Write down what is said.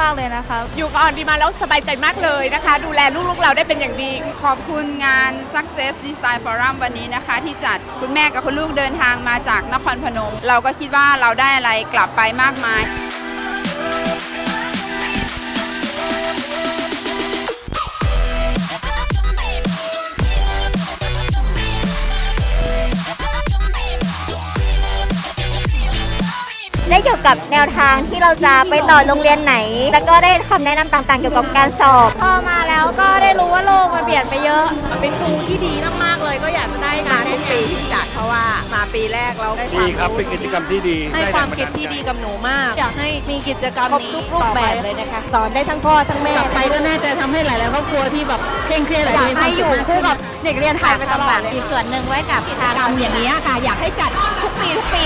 มาก ๆ เลยนะคะ อยู่กับออนดีมาแล้วสบายใจมากเลยนะคะ ดูแลลูกๆเราได้เป็นอย่างดี ขอบคุณงาน Success Design Forum วันนี้นะคะ ที่จัดคุณแม่กับคุณลูกเดินทางมาจากนครพนม เราก็คิดว่าเราได้อะไรกลับไปมากมาย ได้เกี่ยวกับแนวทางที่เราจะไปต่อโรงเรียนไหน แล้วก็ได้คำแนะนำต่างๆ เกี่ยวกับการสอบพอมาแล้วก็ได้รู้ว่าโลกมันเปลี่ยนไปเยอะเป็นครูที่ดีมากๆเลย ก็อยากจะได้งานทุกปีที่จัดเพราะว่ามาปีแรกเราได้คดีวามครับรู้เป็นกิจกรรมที่ดีให้ได้ความแรงคิดบันดลใจที่ดีกับหนูมาก อยากให้มีกิจกรรมครบนี้ทุกรูปแบบเลยนะคะสอนได้ทั้งพ่อทั้งแม่กลับไปก็น่าจะทำให้หลายๆครอบครัวที่แบบเคร่งเครียดหลายอยากมีคให้วามอสุขยู่มากคู่ขึ้นกับเด็กเรียนไทยไปตลอดเลยอีกส่วนหนึ่งไว้กับกิจกรรมอย่างนี้ยค่ะ อยากให้จัดทุกปีทุกปี